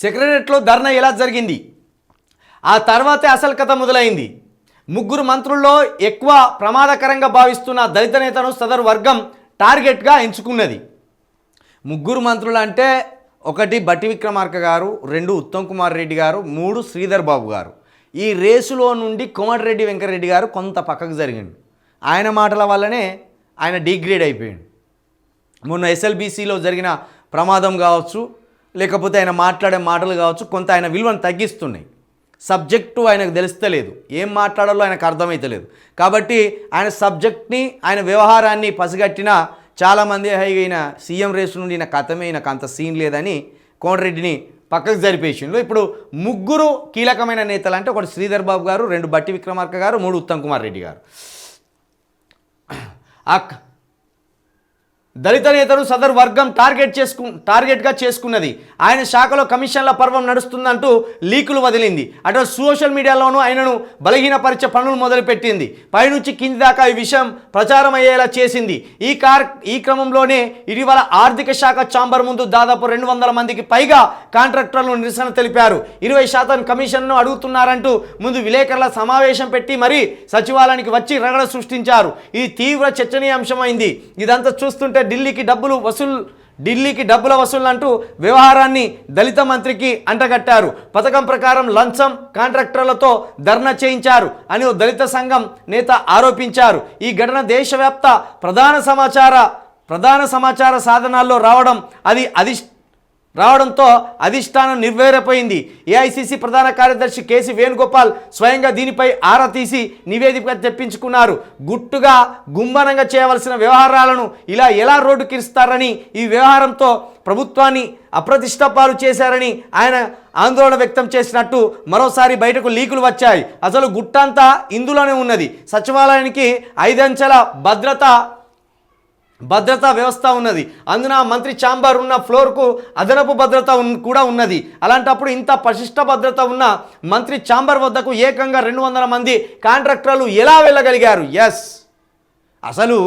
సెక్రటరియట్లో ధర్నా ఎలా జరిగింది? ఆ తర్వాతే అసలు కథ మొదలైంది. ముగ్గురు మంత్రుల్లో ఎక్కువ ప్రమాదకరంగా భావిస్తున్న దళిత నేతను సదరు వర్గం టార్గెట్గా ఎంచుకున్నది. ముగ్గురు మంత్రులు అంటే ఒకటి బట్టి విక్రమార్క గారు రెండు ఉత్తమ్ కుమార్ రెడ్డి గారు మూడు శ్రీధర్ బాబు గారు. ఈ రేసులో నుండి కోమటిరెడ్డి వెంకటరెడ్డి గారు కొంత పక్కకు జరిగిండు. ఆయన మాటల వల్లనే ఆయన డిగ్రేడ్ అయిపోయాడు. మొన్న ఎస్ఎల్బీసీలో జరిగిన ప్రమాదం కావచ్చు లేకపోతే ఆయన మాట్లాడే మాటలు కావచ్చు కొంత ఆయన విలువను తగ్గిస్తున్నాయి. సబ్జెక్టు ఆయనకు తెలుస్తలేదు. ఏం మాట్లాడాలో ఆయనకు అర్థమైతలేదు. కాబట్టి ఆయన సబ్జెక్ట్ని ఆయన వ్యవహారాన్ని పసిగట్టిన చాలామంది అయిన సీఎం రేసు నుండి నా కథమే నాకు అంత సీన్ లేదని కోమటిరెడ్డిని పక్కకు జరిపేసిండు ఇప్పుడు ముగ్గురు కీలకమైన నేతలు అంటే ఒకటి శ్రీధర్ బాబు గారు రెండు బట్టి విక్రమార్క గారు మూడు ఉత్తమ్ కుమార్ రెడ్డి గారు. ఆ దళిత నేతను సదరు వర్గం టార్గెట్ చేసుకు టార్గెట్గా చేసుకున్నది. ఆయన శాఖలో కమిషన్ల పర్వం నడుస్తుందంటూ లీకులు వదిలింది. అటు సోషల్ మీడియాలోనూ ఆయనను బలహీనపరిచే పనులు మొదలుపెట్టింది. పైనుంచి కింది దాకా ఈ విషయం ప్రచారం అయ్యేలా చేసింది. ఈ కార్ ఈ క్రమంలోనే ఇటీవల ఆర్థిక శాఖ ఛాంబర్ ముందు దాదాపు రెండు వందల మందికి పైగా కాంట్రాక్టర్లు నిరసన తెలిపారు. ఇరవై శాతం కమిషన్ను అడుగుతున్నారంటూ ముందు విలేకరుల సమావేశం పెట్టి మరీ సచివాలయానికి వచ్చి రగడ సృష్టించారు. ఇది తీవ్ర చర్చనీయాంశమైంది. ఇదంతా చూస్తుంటే ఢిల్లీకి డబ్బులు వసూలు ఢిల్లీకి డబ్బుల వసూలు అంటూ వ్యవహారాన్ని దళిత మంత్రికి అంటగట్టారు. పథకం ప్రకారం లంచం కాంట్రాక్టర్లతో ధర్నా చేయించారు అని ఓ దళిత సంఘం నేత ఆరోపించారు. ఈ ఘటన దేశవ్యాప్త ప్రధాన సమాచార ప్రధాన సమాచార సాధనాల్లో రావడం అది అధిష్ట రావడంతో అధిష్టానం నిర్వేరపోయింది. ఏఐసిసి ప్రధాన కార్యదర్శి కేసి వేణుగోపాల్ స్వయంగా దీనిపై ఆరా తీసి నివేదిక తెప్పించుకున్నారు. గుట్టుగా గుమ్మనంగా చేయవలసిన వ్యవహారాలను ఇలా ఎలా రోడ్డుకిస్తారని ఈ వ్యవహారంతో ప్రభుత్వాన్ని అప్రతిష్టపాలు చేశారని ఆయన ఆందోళన వ్యక్తం చేసినట్టు మరోసారి బయటకు లీకులు వచ్చాయి. అసలు గుట్టంతా ఇందులోనే ఉన్నది. సచివాలయానికి ఐదంచెల భద్రత భద్రతా వ్యవస్థ ఉన్నది. అందున మంత్రి ఛాంబర్ ఉన్న ఫ్లోర్కు అదనపు భద్రత కూడా ఉన్నది. అలాంటప్పుడు ఇంత పటిష్ట భద్రత ఉన్న మంత్రి ఛాంబర్ వద్దకు ఏకంగా రెండు వందల మంది కాంట్రాక్టర్లు ఎలా వెళ్ళగలిగారు? ఎస్ అసలు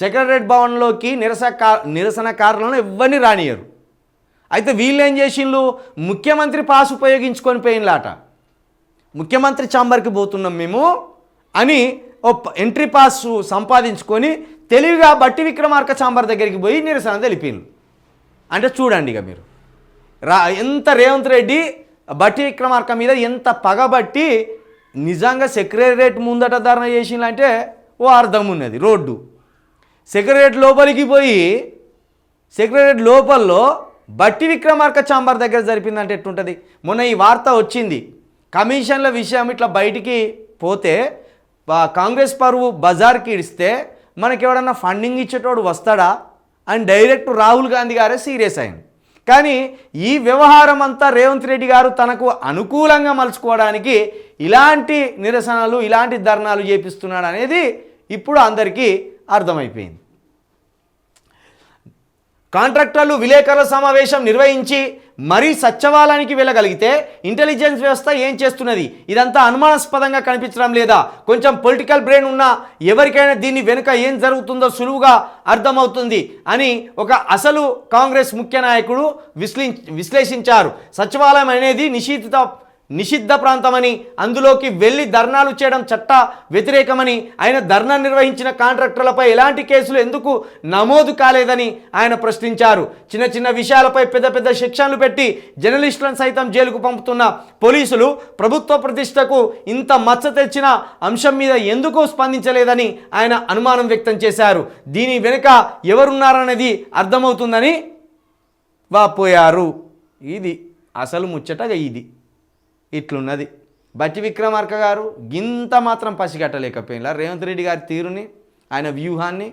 సెక్రటరేట్ భవన్లోకి నిరస నిరసనకారులను ఎవరిని రానియరు అయితే వీళ్ళేం ఏం చేసిండ్రు ముఖ్యమంత్రి పాస్ ఉపయోగించుకొని పోయినలాట. ముఖ్యమంత్రి ఛాంబర్కి పోతున్నాం మేము అని ఓ ఎంట్రీ పాస్ సంపాదించుకొని తెలివిగా బట్టి విక్రమార్క చాంబర్ దగ్గరికి పోయి నిరసన తెలిపిండ్రు. అంటే చూడండి ఇక మీరు. రా ఎంత రేవంత్ రెడ్డి బట్టి విక్రమార్క మీద ఎంత పగబట్టి నిజంగా సెక్రటరేట్ ముందట ధర్నా చేసిందంటే ఓ అర్థం ఉన్నది రోడ్డు. సెక్రటరేట్ లోపలికి పోయి సెక్రటరేట్ లోపల్లో బట్టి విక్రమార్క చాంబర్ దగ్గర జరిపిందంటే ఎట్టుంటుంది? మొన్న ఈ వార్త వచ్చింది. కమిషన్ల విషయం ఇట్లా బయటికి పోతే కాంగ్రెస్ పరువు బజార్కి ఇడిస్తే మనకి ఎవడన్నా ఫండింగ్ ఇచ్చేటోడు వస్తాడా? అని డైరెక్ట్ రాహుల్ గాంధీ గారే సీరియస్ అయింది కానీ ఈ వ్యవహారం అంతా రేవంత్ రెడ్డి గారు తనకు అనుకూలంగా మలుచుకోవడానికి ఇలాంటి నిరసనలు ఇలాంటి ధర్నాలు చేపిస్తున్నాడు అనేది ఇప్పుడు అందరికీ అర్థమైపోయింది. కాంట్రాక్టర్లు విలేకరుల సమావేశం నిర్వహించి మరీ సత్యవాలానికి వెళ్ళగలిగితే ఇంటెలిజెన్స్ వ్యవస్థ ఏం చేస్తున్నది? ఇదంతా అనుమానాస్పదంగా కనిపించడం లేదా? కొంచెం పొలిటికల్ బ్రెయిన్ ఉన్న ఎవరికైనా దీన్ని వెనుక ఏం జరుగుతుందో సులువుగా అర్థమవుతుంది అని ఒక అసలు కాంగ్రెస్ ముఖ్య నాయకుడు విశ్లే విశ్లేషించారు. సచివాలయం అనేది నిషేధిత నిషిద్ధ ప్రాంతమని అందులోకి వెళ్ళి ధర్నాలు చేయడం చట్ట వ్యతిరేకమని ఆయన ధర్నా నిర్వహించిన కాంట్రాక్టర్లపై ఎలాంటి కేసులు ఎందుకు నమోదు కాలేదని ఆయన ప్రశ్నించారు. చిన్న చిన్న విషయాలపై పెద్ద పెద్ద శిక్షలు పెట్టి జర్నలిస్టులను సైతం జైలుకు పంపుతున్న పోలీసులు ప్రభుత్వ ప్రతిష్టకు ఇంత మచ్చ తెచ్చిన అంశం మీద ఎందుకు స్పందించలేదని ఆయన అనుమానం వ్యక్తం చేశారు. దీని వెనుక ఎవరున్నారనేది అర్థమవుతుందని వాపోయారు. ఇది అసలు ముచ్చటగా ఇది. ఇట్లున్నది. బట్టి విక్రమార్క గారు గింత మాత్రం పసిగట్టలేకపోయినా రేవంత్ రెడ్డి గారి తీరుని ఆయన వ్యూహాన్ని